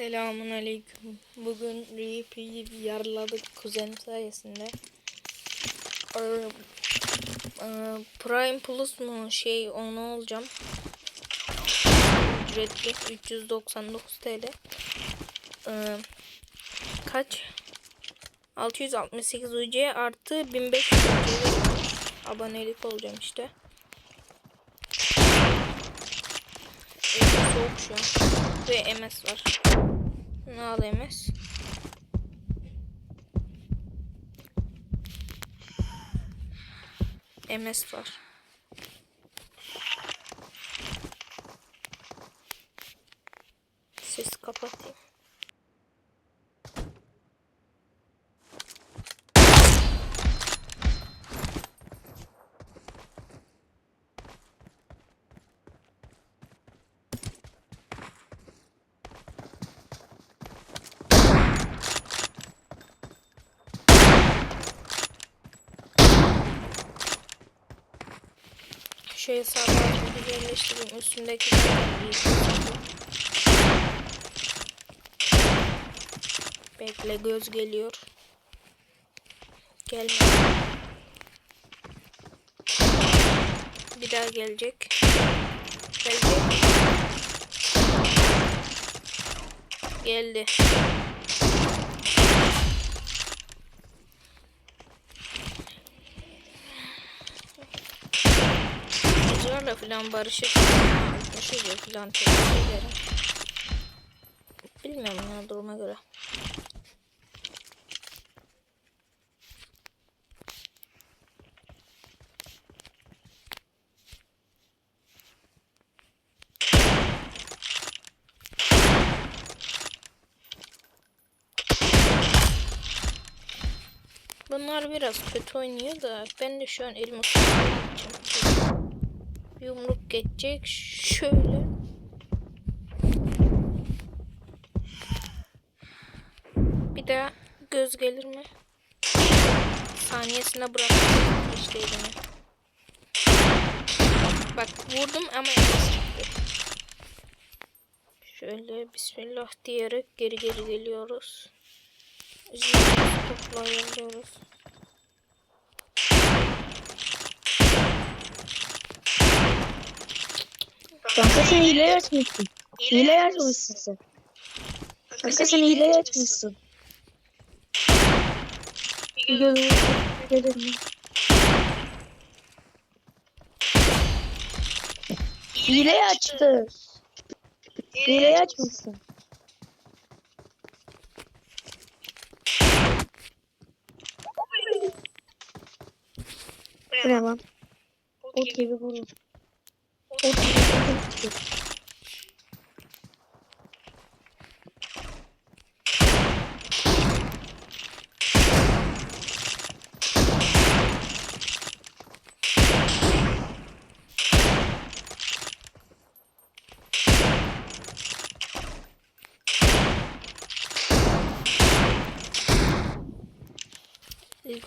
Selamun aleyküm. Bugün RP'yi yarladık kuzenim sayesinde. Ee, e, Prime Plus mu şey onu olacağım. Ücretli 399 TL. Ee, kaç? 668 UC artı 1500 UC abonelik olacağım işte. Soğuk şu an. Ve MS var. Ne al MS? MS var. Ses kapatayım. Şu hesabı artık güzelleştireyim. Üstündeki iyi. Bekle göz geliyor. Gelme. Bir daha gelecek. Gelecek. Geldi. Kızlarla falan barışıp konuşuyor falan tepki ederim. Bilmiyorum ya duruma göre. Bunlar biraz kötü oynuyor da ben de şu an elimi. Yumruk geçecek şöyle. Bir daha göz gelir mi? Saniyesine bıraktım işte elimi. Bak vurdum ama. Şöyle bismillah diyerek geri geri geliyoruz. Topla ayarlıyoruz. Kanka sen hile açmışsın. Hile açmışsın sen. Kanka sen hile açmışsın. Gözümü dedim. Hile açtı. Hile açmışsın. Bu ne lan? Ot gibi vurur. Ot gibi vurur. İlk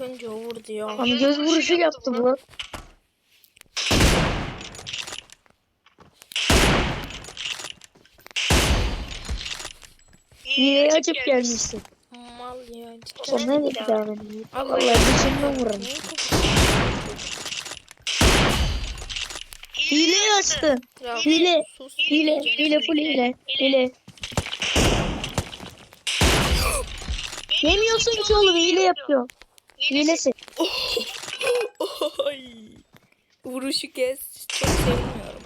önce o vurdu ya. Ama göz vuruşu yaptı bu. Hileyi açıp gelmişsin. Mal ya. O cidden. ne benim? Allah vurarım. Niye Hileyi açtı. Hile. Hile. Hile full hile. Hile. Yemiyorsun ki oğlum hile yapıyor. Hilesi. Oy. Vuruşu kes. Çok sevmiyorum.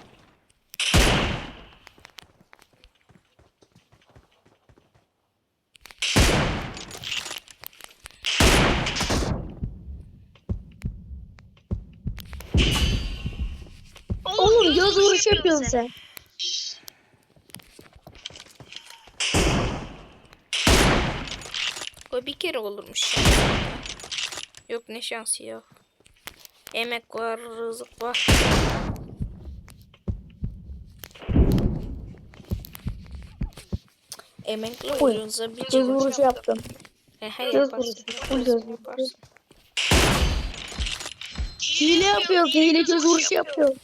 Göz vuruşu yapıyorsun sen. O bir kere olurmuş. Yok ne şansı ya. Emek var, rızık var. Emekle Oy, oynuyorsa bir Göz vuruşu yaptım. Vuruşu, yaparsın, göz vuruşu. Hile yapıyor. Hile göz vuruşu yapıyor.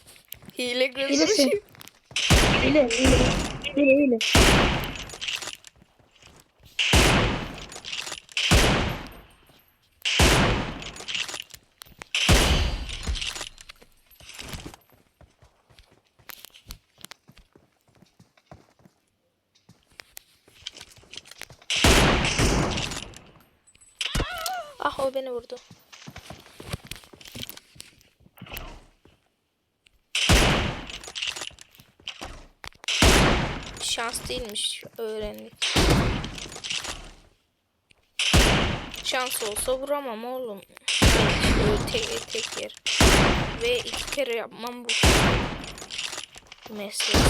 Hile gözmüşüm. Hilesin. Şey. Hile, hile. Hile, hile. Ah o beni vurdu. Şans değilmiş öğrendik. Şans olsa vuramam oğlum. Tek, tek yer. Ve iki kere yapmam bu. Mesleği.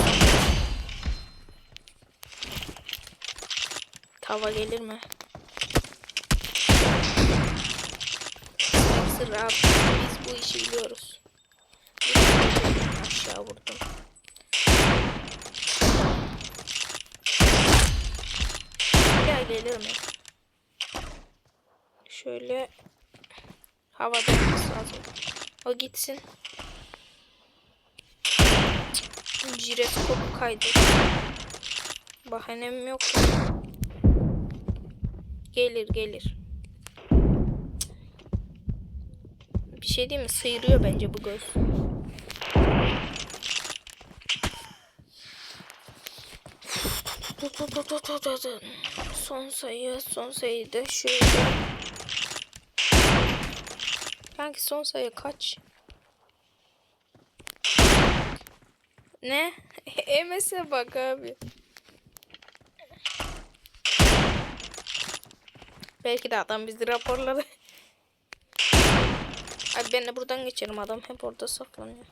Tava gelir mi? Sır abi biz bu işi biliyoruz. Aşağı vurdum. Gelir mi? Şöyle havada lazım. O gitsin. Jiroskop kaydı. Bahanem yok. Gelir gelir. Bir şey değil mi? Sıyırıyor bence bu göz. Son sayı, son sayı da şöyle. Kanki son sayı kaç? Ne? Emes'e bak abi. Belki de adam bizi raporladı. Abi ben de buradan geçerim adam hep orada saklanıyor.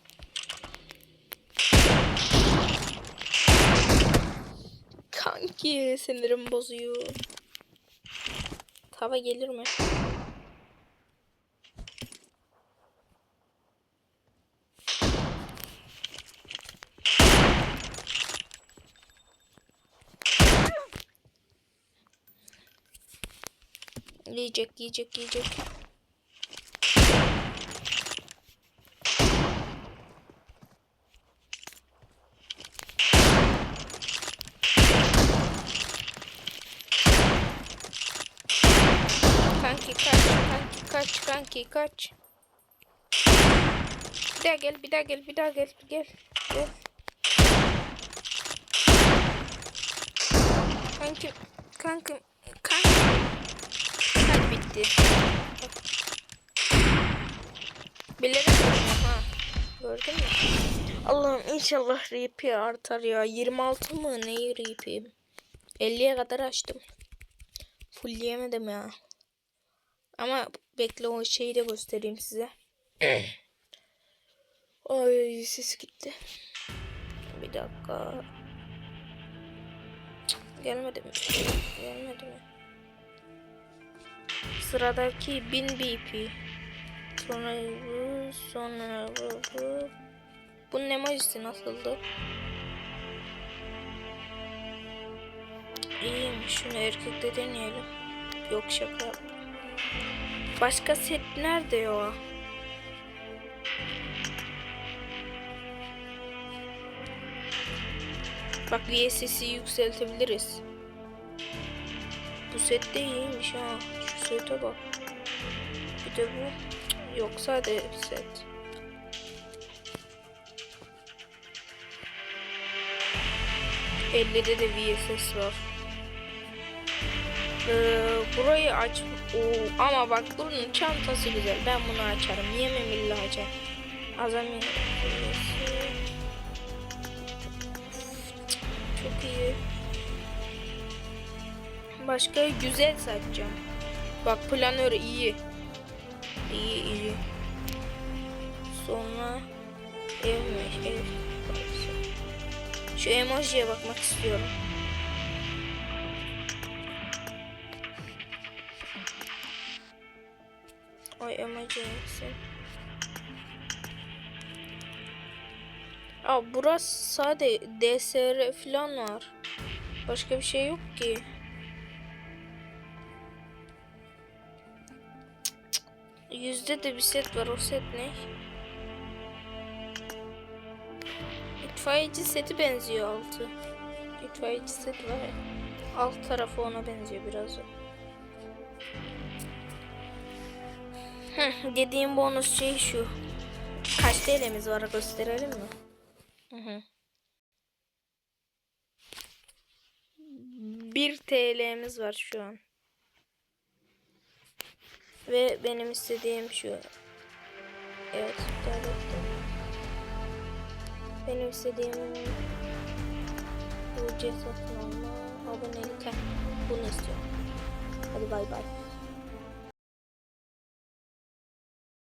Kanki sinirim bozuyor. Tava gelir mi? Yiyecek, yiyecek, yiyecek. Kanki kaç, kanki kaç, kanki kaç. Bir daha gel, bir daha gel, bir daha gel, gel, gel. Kanki, kanki, kanki. Hadi bitti. Bilerek ha. Gördün mü? Allah'ım inşallah RP artar ya. 26 mı ne RP'yim? 50'ye kadar açtım. Fullleyemedim ya. Ama bekle o şeyi de göstereyim size. Ay ses gitti. Bir dakika. Gelmedi mi? Gelmedi mi? Sıradaki 1000 BP. Sonra bu, sonra bu, bu. Bunun emojisi nasıldı? İyiymiş. Şunu erkekte deneyelim. Yok şaka yaptım. Başka set nerede ya? Bak VSS'i yükseltebiliriz. Bu set de iyiymiş ha. Şu sete bak. Bir de bu. Yok sadece set. Ellide de VSS var. Ee, burayı aç. Oo, ama bak bunun çantası güzel. Ben bunu açarım. Yemem illa açar. Azami. Çok iyi. Başka güzel satacağım. Bak planör iyi. İyi iyi. Sonra evmiş ev. Şu emojiye bakmak istiyorum. Misin? Aa burası sade DSR falan var. Başka bir şey yok ki. Yüzde de bir set var. O set ne? İtfaiyeci seti benziyor altı. İtfaiyeci seti var. Alt tarafı ona benziyor biraz o. Heh, dediğim bonus şey şu. Kaç TL'miz var gösterelim mi? Hı hı. 1 TL'miz var şu an. Ve benim istediğim şu. Evet, iptal ettim. Benim istediğim UC satın alma, abonelik. Bunu istiyorum. Hadi bay bay.